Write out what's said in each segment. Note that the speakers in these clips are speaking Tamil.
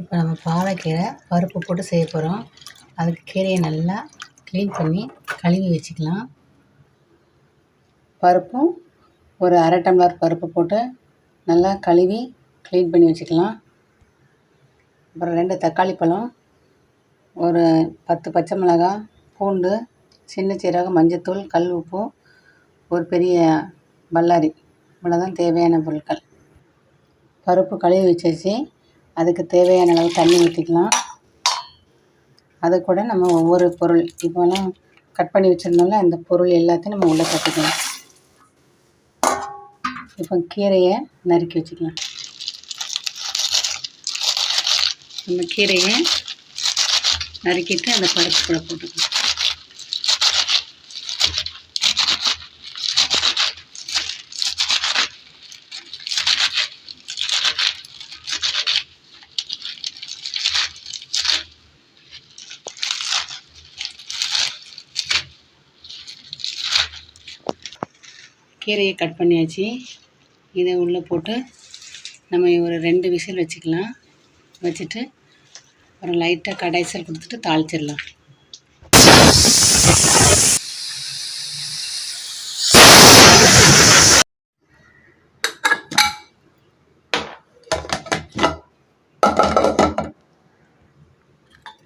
இப்போ நம்ம பாலக்கீரை பருப்பு போட்டு செய்ய போகிறோம் அதுக்கு கீரையை நல்லா க்ளீன் பண்ணி கழுவி வச்சுக்கலாம். பருப்பும் ஒரு அரை டம்ளர் பருப்பு போட்டு நல்லா கழுவி க்ளீன் பண்ணி வச்சுக்கலாம். அப்புறம் ரெண்டு தக்காளி பழம் ஒரு பத்து பச்சை மிளகாய் பூண்டு சின்ன சீரகம் மஞ்சத்தூள் கல் உப்பு ஒரு பெரிய பல்லாரி இவ்வளோதான் தேவையான பொருட்கள். பருப்பு கழுவி வச்சாச்சு. அதுக்கு தேவையான அளவு தண்ணி ஊற்றிக்கலாம் அது கூட நம்ம ஒவ்வொரு பொருள் இப்போலாம் கட் பண்ணி வச்சுருந்தோம்ல அந்த பொருள் எல்லாத்தையும் நம்ம உள்ளே கட்டிக்கலாம். இப்போ கீரையை நறுக்கி வச்சுக்கலாம். நம்ம கீரையை நறுக்கிட்டு அந்த பருப்பு கூட போட்டுக்கலாம். கீரையை கட் பண்ணியாச்சு. இதை உள்ளே போட்டு நம்ம ஒரு ரெண்டு விசில் வச்சுக்கலாம். வச்சுட்டு அப்புறம் லைட்டாக கடைசல் கொடுத்துட்டு தாளிச்சிடலாம்.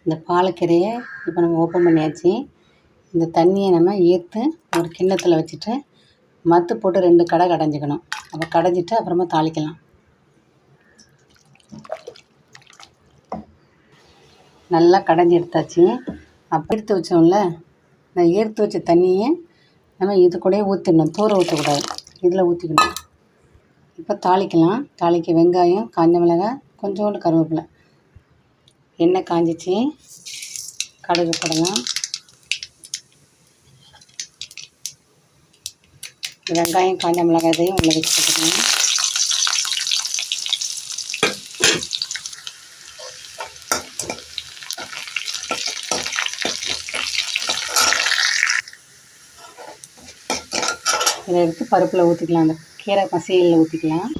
இந்த பாலக்கீரையை இப்போ நம்ம ஓப்பன் பண்ணியாச்சு. இந்த தண்ணியை நம்ம ஏற்று ஒரு கிண்ணத்தில் வச்சுட்டு மத்து போட்டு ரெண்டு கடை கடைஞ்சிக்கணும். அப்போ கடைஞ்சிட்டு அப்புறமா தாளிக்கலாம். நல்லா கடைஞ்சி எடுத்தாச்சு. அப்போ எடுத்து வச்சோம்ல நான் ஈர்த்து வச்ச தண்ணியை நம்ம இது கூடயே ஊற்றிடணும் தூர ஊற்றக்கூடாது இதில் ஊற்றிக்கணும் இப்போ தாளிக்கலாம். தாளிக்க வெங்காயம் காஞ்ச மிளகாய் கொஞ்சோண்டு கருவேப்பிலை. எண்ணெய் காஞ்சிச்சு. கடுகு போடலாம். வெங்காயம் காஞ்ச மிளகாய் இதையும் உள்ள வச்சு போட்டுக்கணும். இதை எடுத்து பருப்பில் ஊற்றிக்கலாம். அந்த கீரை மசியலில் ஊற்றிக்கலாம்.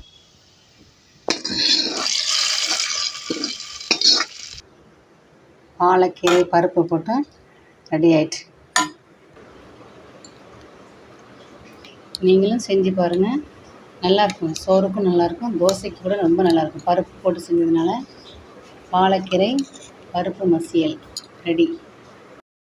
பாலக்கீரை பருப்பு போட்டால் ரெடி ஆயிட்டு. நீங்களும் செஞ்சு பாருங்கள் நல்லாயிருக்கும். சோறுக்கும் நல்லாயிருக்கும். தோசைக்கு கூட ரொம்ப நல்லாயிருக்கும். பருப்பு போட்டு செஞ்சதுனால பாலக்கீரை பருப்பு மசியல் ரெடி.